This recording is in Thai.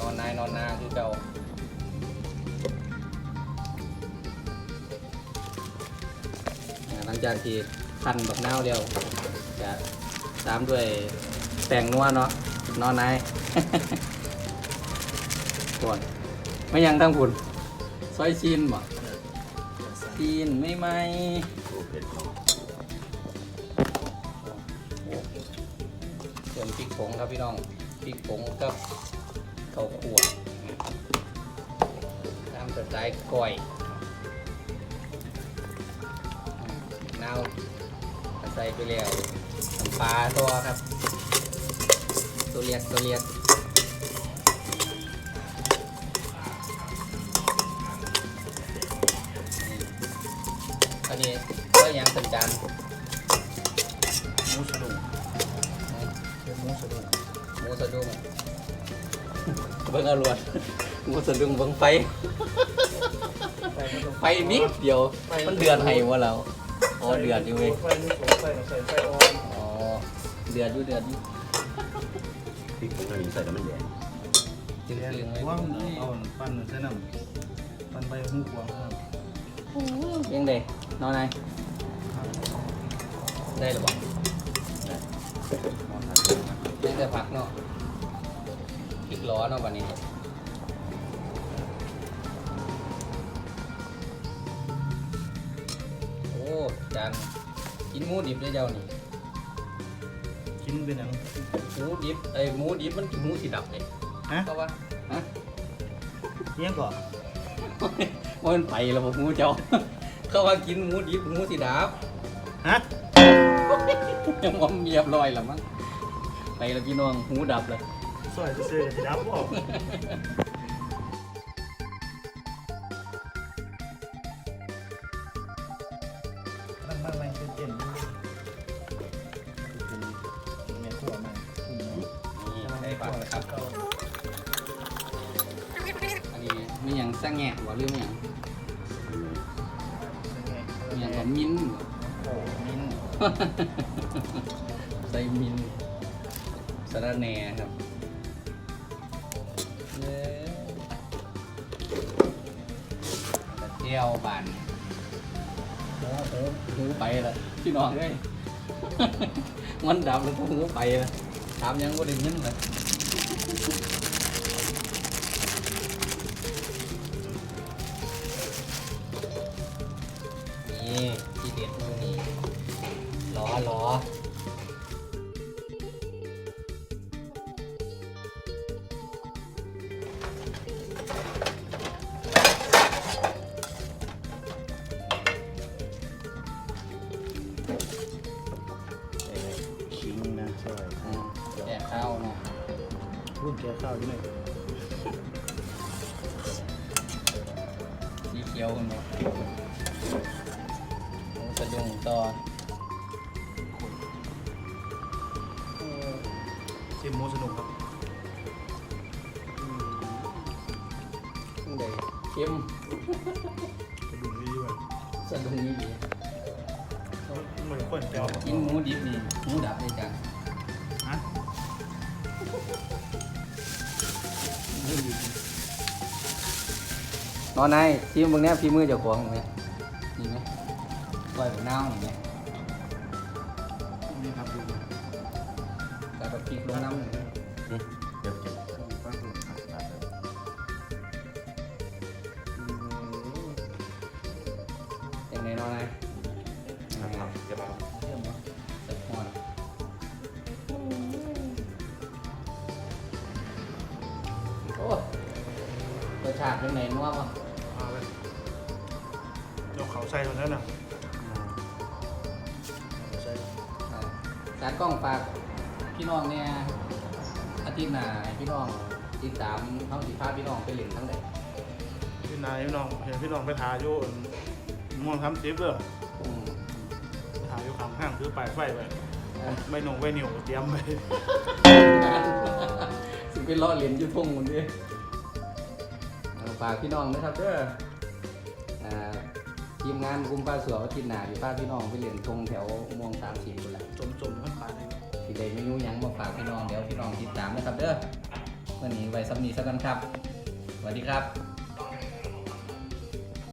นอนนาคือเก่าอ่าหลังจากที่พันบักนาวเดียวจะตามด้วยแป้งนัวเนาะนอนนายปวดไม่ยังทั้งคุณซอยชีนบ่ชีนไม่ไหมเผ็ดของส่วนพริกผงครับพี่น้องพริกผงกับ ข้าวคั่วตามสไตล์ก้อยอืมนาวใส่ไปแล้วน้ำปลาตัวครับตัวเลียกตัวเลียกอันนี้ก็ยังสัญจานหมูสะดุ้งเป็นหมูสะดุ้งหมูสะดุ้ง เบิ้งอรวดหมูสะดุ้งเบิ้งไฟไฟมันต้องไฟนิดเดียว มันเดือดให้วะเราอ๋อเดือดอยู่เว้ยไฟนี่สูงไฟเราใส่ไฟอ่อนอ๋อเดือดอยู่เดือดอยู่พริกผงอันนี้ใส่แล้วมันแดงจึงแกงๆเลยว่างเอาปั้นใส่น้ำปั้นใบหูกวางครับยังไงนอนไหนได้หรือเปล่าได้แต่ผักเนาะพริ กร้อนเนาะวันนี้โอ้จานกินหมูดิบได้เจ้านี่กินเป็นหยังหมูดิบไอ้ยหมูดิบมันหมูสีดำเลยฮะเพราะว่าฮะเนี้ยก่อนว่ามันไปแล้วบอกหมูเจ้า เขาว่ากินหมูดิบหมูสีดฮะำยังว่าเรียบร้อยแล้วมั้งไปแล้วพี่น้องหมูดับแล้ว ซอยซื่อๆสิดับออกนั่งนั่งๆเย็นๆเป็นแม่ครัวมาคุณเนาะนี่ใส่ผักครับ อันนี้มีอย่างสังแงะว่าเรื่องอย่างมีอย่างกับมิ้นท์โอ้มิ้นใส่มิ้นท์สะระแหน่ครับ เย้กระเจียวบานโอ้โหหูไปล้วพี่น้องเอ้ยมันดับแล้วก็หูไปล้วถามยังว่าได้ยินเลยนี่ที่เด็ดมือนี่ล้อล้อ รุ่นแกข้าวอยู่ไหนสีเขียวคุณเนาะหมูสะดุ้งต่อซิมหมูสนุกครับขึ้นเลยเข้มจะดูดีด้วยสะดุ้งนี่ดีเหมือนคนเดียวกินหมูดิบนี่หมูดับเลยจ้ะ นอนในทีมเบางเนี้ยพี่มือเจ้าของไหมนี่ไหมปล่อยแบบเน่าอย่างเงี้ยนี่ครับดูแต่แบบพริกลงน้ำอย่างเงี้ยนี่เดี๋ยวเก็บป้าดูครับอย่างไรนอนในครับเก็บเอาเยี่ยมเนาะเสร็จหอนโอ้รสชาติเป็นไงนัวป่ะ เอาเลยยกเขาใส่ตรงนั้นนะใส่อ่าจานกล้องฝากพี่น้องเนี่ยอาทิตย์หน้าให้พี่น้องติดตามท้องสีฟ้าพี่น้องไปเล่นทั้งใดพี่นายพี่น้องเห็นพี่น้องไปทาอยู่ม่วงทำซิปเลยอืมทาอยู่ข้างห้างซื้อปลายไฟไปเอ่อไม่หนงไม่เหนียวเตรียมไป สิไปล้อเล่นอยุทงมันด้วย ฝากพี่น้องนะครับเด้ออ่าทีมงานกลุ่มป้าเสืออาทิตย์หน้าพี่ป้าพี่น้องไปเล่นทงแถวม่วงสามสิบคนละจมจมๆขั้นปลาเลยสิได้เมนูหยังมาฝากพี่น้องเดี๋ยวพี่น้องติดตามนะครับเด้อวันนี้ไว้ซ้ำนี้สักกันครับสวัสดีครับ